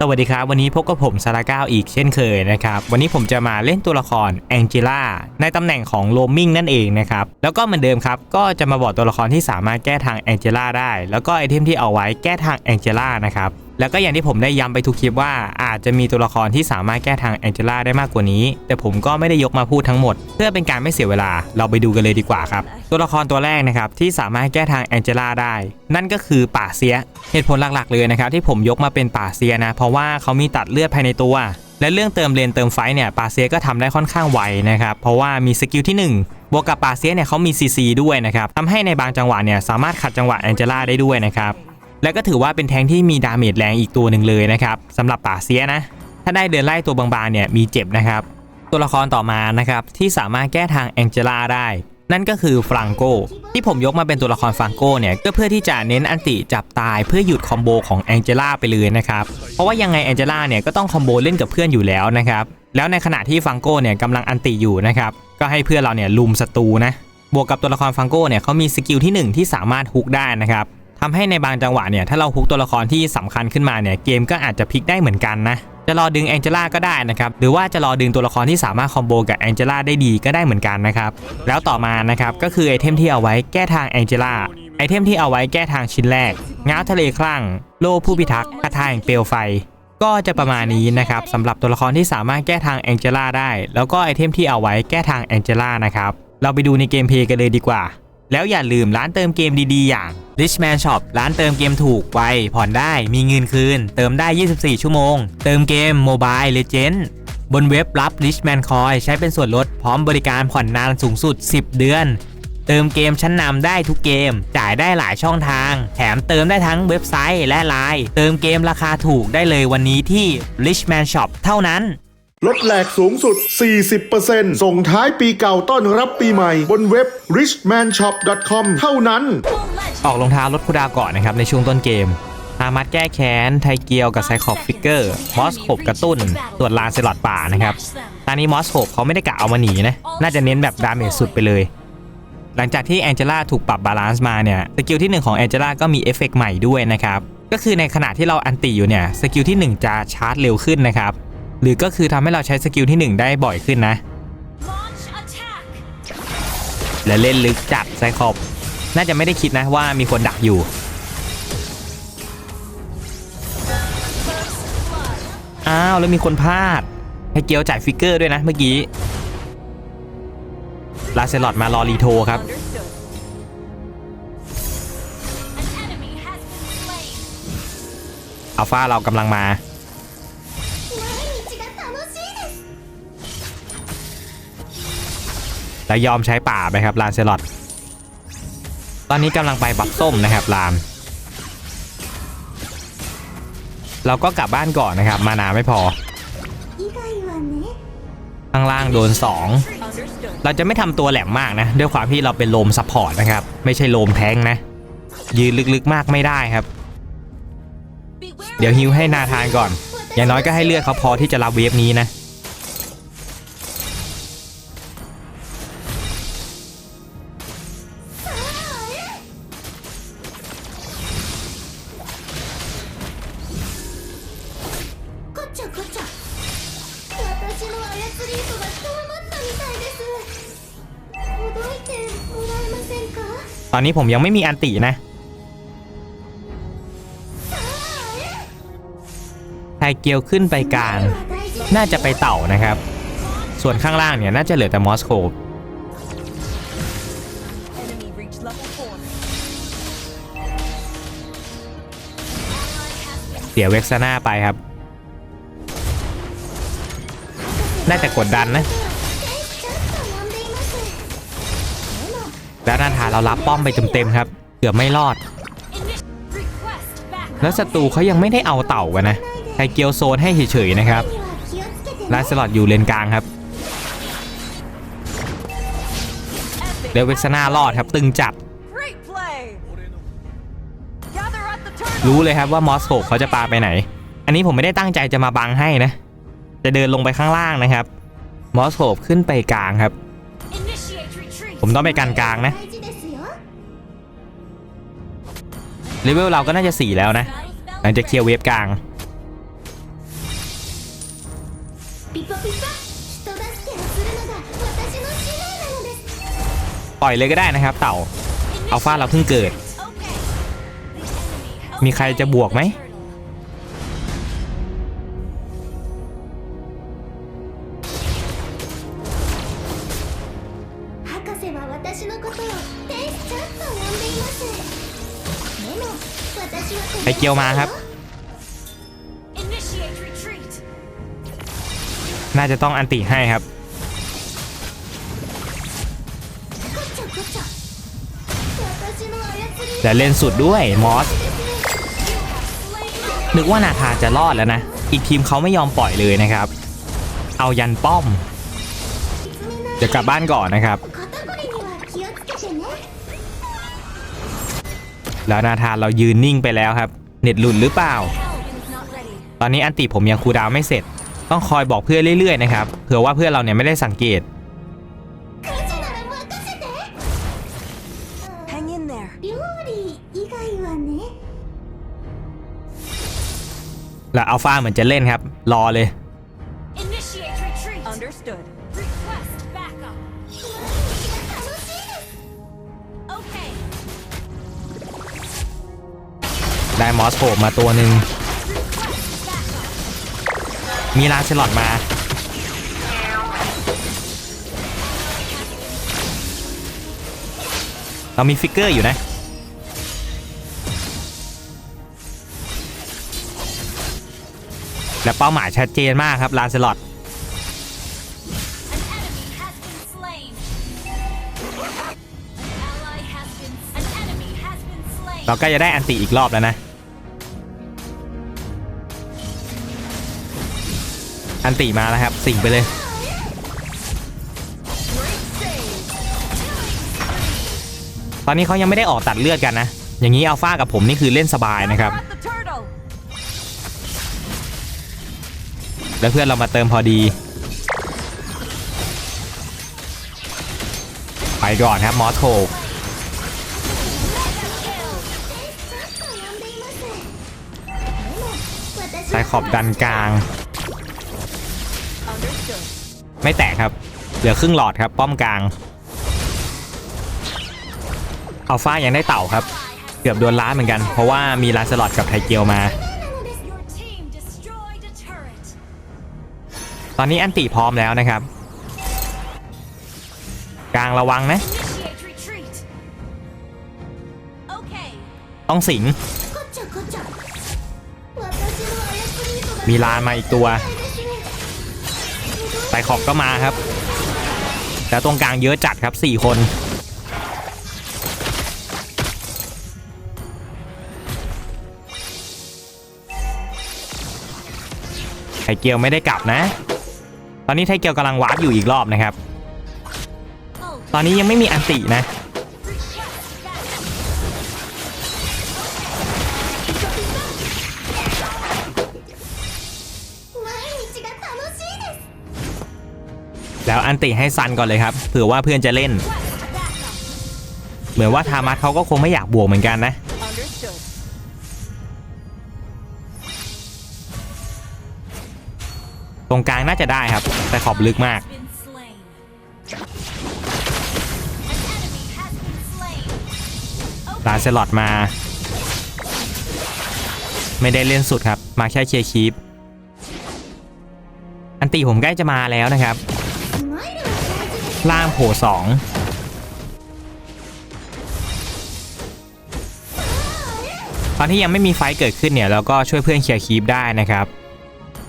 สวัสดีครับ วันนี้พบกับผมซาร่าก้าอีกเช่นเคยนะครับ วันนี้ผมจะมาเล่นตัวละครแองเจล่าในตำแหน่งของโลมิงนั่นเองนะครับ แล้วก็เหมือนเดิมครับ ก็จะมาบอกตัวละครที่สามารถแก้ทางแองเจล่าได้ แล้วก็ไอเทมที่เอาไว้แก้ทางแองเจล่านะครับ แล้วก็อย่างที่ผมได้ย้ำไปทุกคลิปว่าอาจจะมีตัวละครที่สามารถแก้ทางแองเจล่าได้มากกว่านี้ แต่ผมก็ไม่ได้ยกมาพูดทั้งหมด เพื่อเป็นการไม่เสียเวลาเราไปดูกันเลยดีกว่าครับ ตัวละครตัวแรกนะครับที่สามารถแก้ทางแองเจล่าได้ นั่นก็คือป่าเซีย เหตุผลหลักๆเลยนะครับที่ผมยกมาเป็นป่าเซียนะ เพราะว่าเขามีตัดเลือดภายในตัว และเรื่องเติมเลนเติมไฟเนี่ยป่าเซียก็ทำได้ค่อนข้างไวนะครับเพราะว่ามีสกิลที่ 1บวกกับป่าเซียเนี่ยเขามี CC ด้วยนะครับทำให้ในบางจังหวะเนี่ยสามารถขัดจังหวะแองเจล่าได้ด้วยนะครับ และก็ถือว่าเป็นแทงที่มีดาเมจแรงอีกตัวหนึ่งเลยนะครับสำหรับป่าเซียนะ ถ้าได้เดินไล่ตัวบางๆเนี่ยมีเจ็บนะครับ ตัวละครต่อมานะครับที่สามารถแก้ทางแองเจล่าได้ นั่นก็คือฟรังโกที่ผมยกมาเป็นตัวละครฟรังโกเนี่ยก็เพื่อที่จะเน้นอันติจับตายเพื่อหยุดคอมโบของแองเจล่าไปเลยนะครับเพราะว่ายังไงแองเจล่าเนี่ยก็ต้องคอมโบเล่นกับเพื่อนอยู่แล้วนะครับแล้วในขณะที่ฟังโก้เนี่ยกำลังอันติอยู่นะครับก็ให้เพื่อนเราเนี่ยลุมศัตรูนะบวกกับตัวละครฟังโก้เนี่ยเขามีสกิลที่หนึ่งที่สามารถฮุกได้นะครับ ทำให้ในบางจังหวะเนี่ยถ้าเราฮุกตัวละครที่สำคัญขึ้นมาเนี่ยเกมก็อาจจะพลิกได้เหมือนกันนะจะรอดึงแองเจล่าก็ได้นะครับหรือว่าจะรอดึงตัวละครที่สามารถคอมโบกับแองเจล่าได้ดีก็ได้เหมือนกันนะครับแล้วต่อมานะครับก็คือไอเทมที่เอาไว้แก้ทางแองเจล่าไอเทมที่เอาไว้แก้ทางชิ้นแรกง้าวทะเลคลั่ง โล่ผู้พิทักษ์คาถาแห่งเปลวไฟ ก็จะประมาณนี้นะครับสำหรับตัวละครที่สามารถแก้ทางแองเจล่าได้ แล้วก็ไอเทมที่เอาไว้แก้ทางแองเจล่านะครับเราไปดูในเกมเพลย์กันเลยดีกว่า แล้วอย่าลืมร้านเติมเกมดีๆ อย่าง Richman Shop ร้านเติมเกมถูกไวผ่อนได้มีเงินคืน เติมได้ 24 ชั่วโมง เติมเกม Mobile Legend บนเว็บรับ Richman Coin ใช้เป็นส่วนลดพร้อมบริการผ่อนนานสูงสุด 10 เดือน เติมเกมชั้นนำได้ทุกเกม จ่ายได้หลายช่องทาง แถมเติมได้ทั้งเว็บไซต์และไลน์เติมเกมราคาถูกได้เลยวันนี้ที่ Richman Shop เท่านั้น ลดแหลกสูงสุด 40%ส่งท้ายปีเก่าต้อนรับปีใหม่ บนเว็บ richmanshop.com เท่านั้น ออกรองเท้าลดคูดาก่อนนะครับในช่วงต้นเกมอามัดแก้แค้น ไทเกียวกับไซคอบฟิกเกอร์ มอสโขบกระตุ้น ตรวจลานเซลอดป่านะครับ ตอนนี้มอสโขบเขาไม่ได้กะเอามาหนีนะ น่าจะเน้นแบบดาเมจสุดไปเลย หลังจากที่แองเจล่าถูกปรับบาลานซ์มาเนี่ย สกิลที่ 1 ของแองเจล่าก็มีเอฟเฟกต์ใหม่ด้วยนะครับ ก็คือในขณะที่เราอันติอยู่เนี่ย สกิลที่ 1 จะชาร์จเร็วขึ้นนะครับ หรือก็คือทำให้เราใช้สกิลที่ 1 ได้บ่อยขึ้นนะ Launch attack! และเล่นลึกจัดไซคอบน่าจะไม่ได้คิดนะว่ามีคนดักอยู่ อ้าว แล้วมีคนพลาด ให้เกียวจ่ายฟิกเกอร์ด้วยนะเมื่อกี้ ลาเซลอดมารอรีโทครับ Understood. An enemy has been slain. อัลฟาเรากำลังมา แล้วยอมใช้ป่าไปครับลานเซลอดตอนนี้กำลังไปบักส้มนะครับลามเราก็กลับบ้านก่อนนะครับ มานาไม่พอ ข้างล่างโดน2 Understood. เราจะไม่ทำตัวแหลมมากนะ ด้วยความที่เราเป็นโลมซัพพอร์ตนะครับ ไม่ใช่โลมแทงค์นะ ยืนลึกๆมากไม่ได้ครับ Beware เดี๋ยวฮิวให้นาธานก่อน อย่างน้อยก็ให้เลือดเขาพอที่จะรับเวฟนี้นะ อนนี้ผมยังไม่มีอันตินะไทเกียวขึ้นไปกลางน่าจะไปเต่านะครับ ส่วนข้างล่างเนี่ยน่าจะเหลือแต่มอสโก enemy reached level 4. เสียเว็กซาน่าไปครับน่าจะกดดันนะ เรารับป้อมไปเต็มๆครับ เกือบไม่รอด แล้วศัตรูเขายังไม่ได้เอาเต่ากันนะไทเกียวโซนให้เฉยๆนะครับลาสลอดอยู่เลนกลางครับเดวิสนารอดครับตึงจับรู้เลยครับว่ามอสโกเขาจะปาไปไหน อันนี้ผมไม่ได้ตั้งใจจะมาบังให้นะ จะเดินลงไปข้างล่างนะครับ มอสโกขึ้นไปกลางครับ ผมต้องไปกันกลางนะ เลเวลเราก็น่าจะ 4 แล้วนะ หลังจากเคลียร์เวฟกลาง ピポピポ人助けをするのが私の使命なのです ปล่อยเลยก็ได้นะครับ เต่า อัลฟาเราเพิ่งเกิด มีใครจะบวกไหม 博士は私のことを天使ちゃんと呼んでいますでも私はこ ไปเจียวมาครับ น่าจะต้องอันติให้ครับ แต่เล่นสุดด้วยมอส นึกว่านาคาจะรอดแล้วนะ อีกทีมเขาไม่ยอมปล่อยเลยนะครับ เอายันป้อม จะกลับบ้านก่อนนะครับ แล้วนาธานเรายืนนิ่งไปแล้วครับ เน็ตหลุดหรือเปล่า ตอนนี้อันติผมยังคูดาวไม่เสร็จ ต้องคอยบอกเพื่อนเรื่อยๆนะครับ เผื่อว่าเพื่อนเราเนี่ยไม่ได้สังเกต แล้วอัลฟาเหมือนจะเล่นครับ รอเลย มอสโผล่มาตัวหนึ่งมีลานเชลอตมาเรามีฟิกเกอร์อยู่นะและเป้าหมายชัดเจนมากครับลานเชลอตเราใกล้จะได้อันติอีกรอบแล้วนะ อันติมาแล้วครับ สิงไปเลย ตอนนี้เขายังไม่ได้ออกตัดเลือดกันนะ อย่างนี้อัลฟากับผมนี่คือเล่นสบายนะครับ แล้วเพื่อนเรามาเติมพอดี ไปก่อนครับมอสโถกใส่ขอบดันกลาง ไม่แตกครับ เหลือครึ่งหลอดครับ ป้อมกลางอัลฟายังได้เต่าครับ เกือบโดนล้าเหมือนกัน เพราะว่ามีลาสลอดกับไทเกียวมา ตอนนี้อันติพร้อมแล้วนะครับ กลางระวังนะ ต้องสิง มีลานมาอีกตัวายขอบก็มาครับ แล้วตรงกลางเยอะจัดครับ 4 คน ไทเกียวไม่ได้กลับนะ ตอนนี้ไทเกียวกำลังวาร์ปอยู่อีกรอบนะครับ ตอนนี้ยังไม่มีอันตินะ แล้วอันติให้ซันก่อนเลยครับเผื่อว่าเพื่อนจะเล่น เหมือนว่าทามัสเขาก็คงไม่อยากบวกเหมือนกันนะตรงกลางน่าจะได้ครับ แต่ขอบลึกมาก ลาเซลอดมา ไม่ได้เล่นสุดครับ มาแค่เชียร์คีปอันติผมใกล้จะมาแล้วนะครับ ล่างโผ่สองตอนที่ยังไม่มีไฟเกิดขึ้นเนี่ยเราก็ช่วยเพื่อนเคลียร์คีบได้นะครับ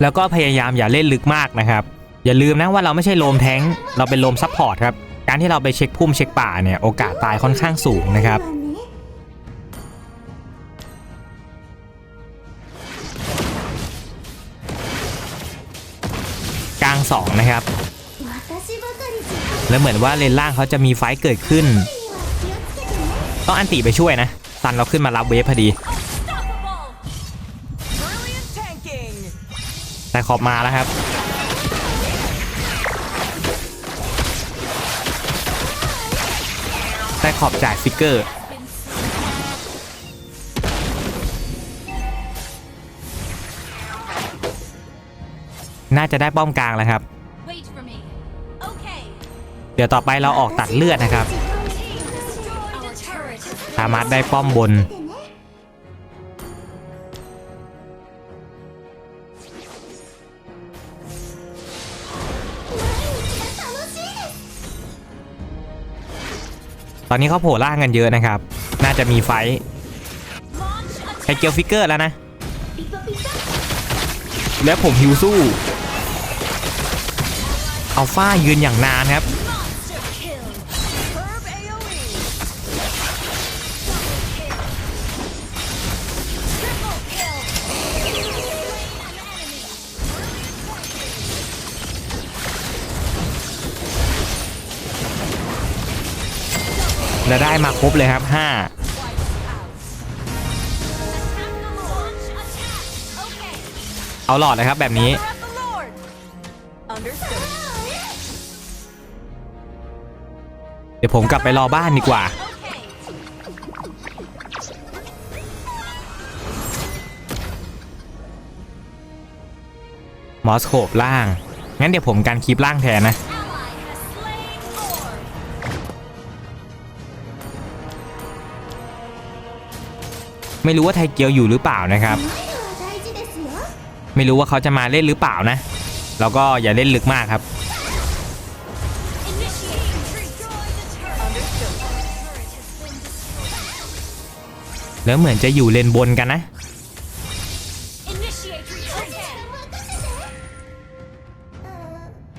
แล้วก็พยายามอย่าเล่นลึกมากนะครับ อย่าลืมนะว่าเราไม่ใช่โลมแท้งเราเป็นโลมซัพพอร์ตครับ การที่เราไปเช็คพุ่มเช็คป่าเนี่ยโอกาสตายค่อนข้างสูงนะครับกลาง2นะครับ แล้วเหมือนว่าเลนล่างเขาจะมีไฟเกิดขึ้น ต้องอันติไปช่วยนะซันเราขึ้นมารับเวฟพอดีแต่ขอบมาแล้วครับ แต่ขอบจ่ายฟิกเกอร์น่าจะได้ป้อมกลางแล้วครับ เดี๋ยวต่อไปเราออกตัดเลือดนะครับสามารถได้ป้อมบน ตอนนี้เขาโผล่ล่างกันเยอะนะครับ น่าจะมีไฟไอเกียวฟิกเกอร์แล้วนะ และผมฮิวสู้อัลฟายืนอย่างนานครับ และได้มาครบเลยครับ5 Attack the launch attack. Okay. เอาหลอดเลยครับแบบนี้ เดี๋ยวผมกลับไปรอบ้านดีกว่า มอสโคบล่าง งั้นเดี๋ยวผมการคลิปล่างแทนนะ ไม่รู้ว่าไทเกียวอยู่หรือเปล่านะครับ ไม่รู้ว่าเขาจะมาเล่นหรือเปล่านะ เราก็อย่าเล่นลึกมากครับ แล้วเหมือนจะอยู่เลนบนกันนะ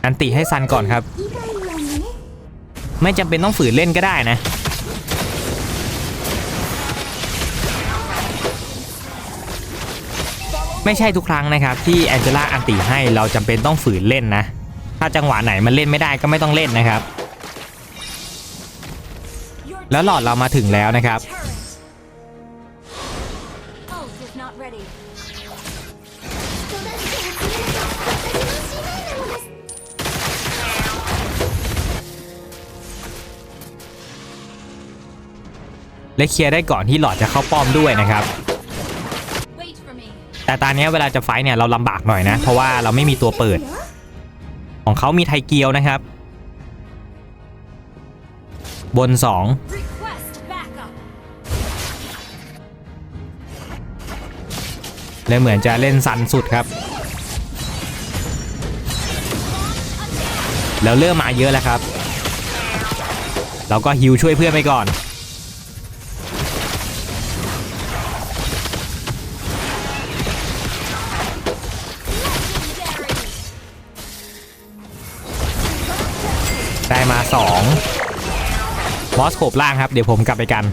อันติให้ซันก่อนครับ ไม่จำเป็นต้องฝืนเล่นก็ได้นะ ไม่ใช่ทุกครั้งนะครับที่แองเจล่าอันติให้เราจำเป็นต้องฝืนเล่นนะ ถ้าจังหวะไหนมันเล่นไม่ได้ก็ไม่ต้องเล่นนะครับ แล้วหลอดเรามาถึงแล้วนะครับ และเคลียร์ได้ก่อนที่หลอดจะเข้าป้อมด้วยนะครับ แต่ตอนนี้เวลาจะไฟท์เนี่ยเราลำบากหน่อยนะ เพราะว่าเราไม่มีตัวเปิด ของเขามีไทเกียวนะครับ บน Request backup. 2และเหมือนจะเล่นซันสุดครับ แล้วเริ่มมาเยอะแล้วครับ เราก็ฮิวช่วยเพื่อนไปก่อน 2 มอสโขบล่างครับ เดี๋ยวผมกลับไปกัน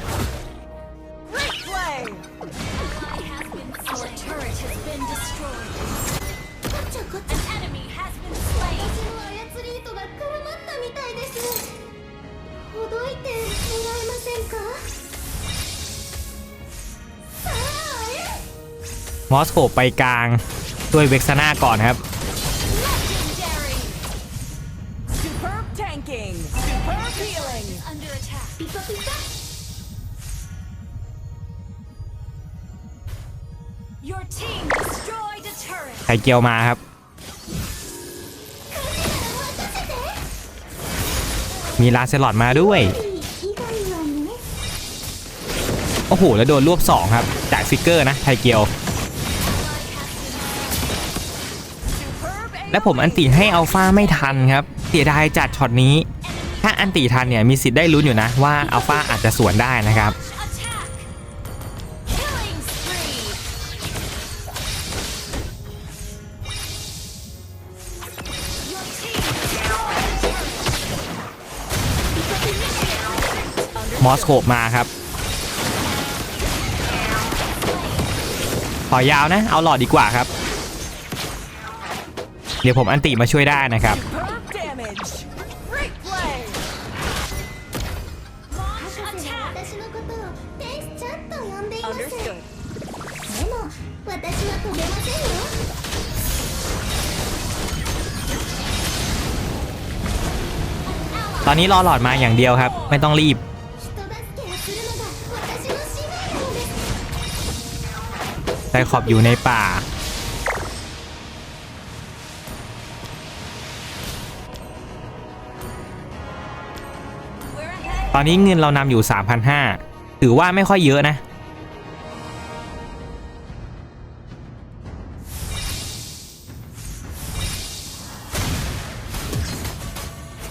มอสโขบไปกลางด้วยเวกซาน่าก่อนครับ ピカピカ Your team destroyed a turret. ไทเกียวมาครับ มีลาเซลอดมาด้วย 以外はね โอ้โห แล้วโดนรวบ 2 ครับ จากฟิกเกอร์นะ ไทเกียว Superb AoE. และผมอันติให้อัลฟาไม่ทันครับ เสียดายจัดช็อตนี้ ถ้าอันติทันเนี่ยมีสิทธิ์ได้ลุ้นอยู่นะว่าอัลฟาอาจจะสวนได้นะครับมอสโคบมาครับขอยาวนะ เอาหลอดดีกว่าครับ เดี๋ยวผมอันติมาช่วยได้นะครับ อนนี้รอหลอดมาอย่างเดียวครับ ไม่ต้องรีบ ไดขอบอยู่ในป่า ตอนนี้เงินเรานำอยู่ 3,500ถือว่าไม่ค่อยเยอะนะ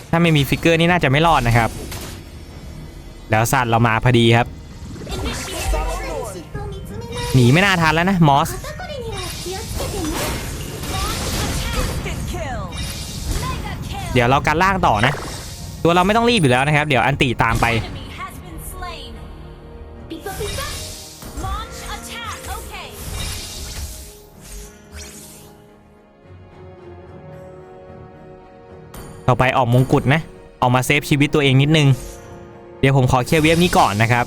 ถ้าไม่มีฟิกเกอร์นี่น่าจะไม่รอดนะครับ แล้วสัตว์เรามาพอดีครับ หนีไม่น่าทันแล้วนะมอสเดี๋ยวเราการล่างต่อนะ ตัวเราไม่ต้องรีบอยู่แล้วนะครับ เดี๋ยวอันตีตามไป ต่อไปออกมงกุฎนะออกมาเซฟชีวิตตัวเองนิดนึง เดี๋ยวผมขอเคลียร์เวฟนี้ก่อนนะครับ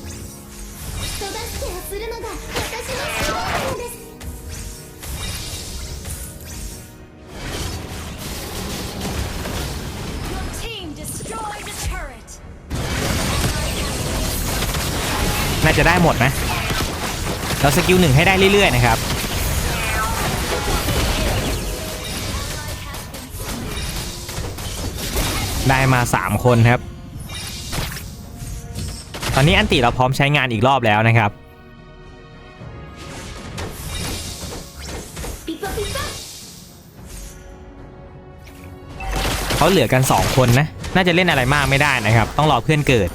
น่าจะได้หมดนะ เราสกิลหนึ่งให้ได้เรื่อยๆนะครับ ได้มา 3 คนครับ ตอนนี้อันติเราพร้อมใช้งานอีกรอบแล้วนะครับ เขาเหลือกัน 2 คนนะ น่าจะเล่นอะไรมากไม่ได้นะครับ ต้องรอเพื่อนเกิด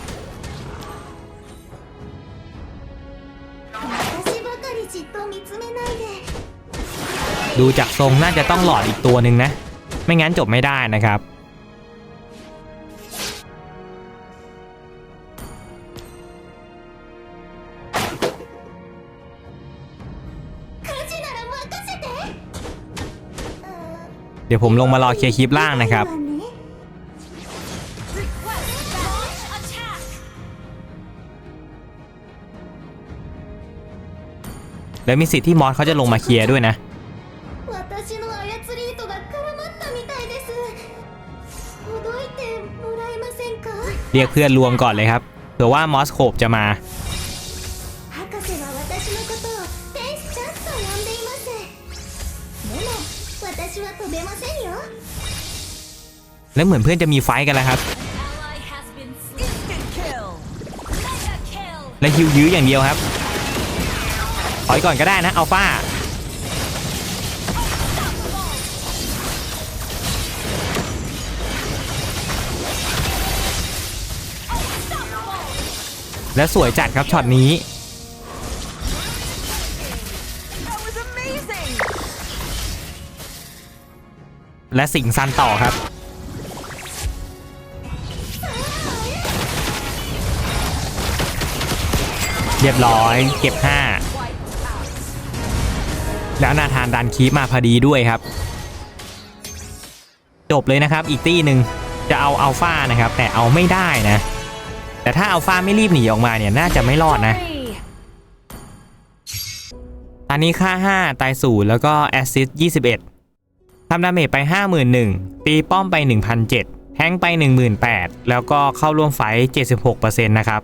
ดูจากทรงน่าจะต้องหลอดอีกตัวหนึ่งนะ ไม่งั้นจบไม่ได้นะครับ เดี๋ยวผมลงมารอเคลียร์คลิปล่างนะครับ แล้วมีสิทธิ์ที่มอสเขาจะลงมาเคลียร์ด้วยนะ เรียกเพื่อนรวมก่อนเลยครับเผื่อว่ามอสโขบจะมา แล้วเหมือนเพื่อนจะมีไฟกันแล้วครับ และฮิวยื้ออย่างเดียวครับถอยก่อนก็ได้นะอัลฟาและสวยจัดครับช็อตนี้ และสิงซันต่อครับ รียบร้อย เก็บ 5 แล้วนาธานดันคีปมาพอดีด้วยครับ จบเลยนะครับ อีกตี้หนึ่งจะเอาอัลฟานะครับ แต่เอาไม่ได้นะ แต่ถ้าอัลฟาไม่รีบหนีออกมาเนี่ย น่าจะไม่รอดนะ ตอนนี้ค่า 5 ตายศูนย์แล้วก็แอสซิส21ทำดาเมจไป 51,000ตีป้อมไป 1,007แทงไป 18,000 แล้วก็เข้าร่วมไฟท์76%นะครับ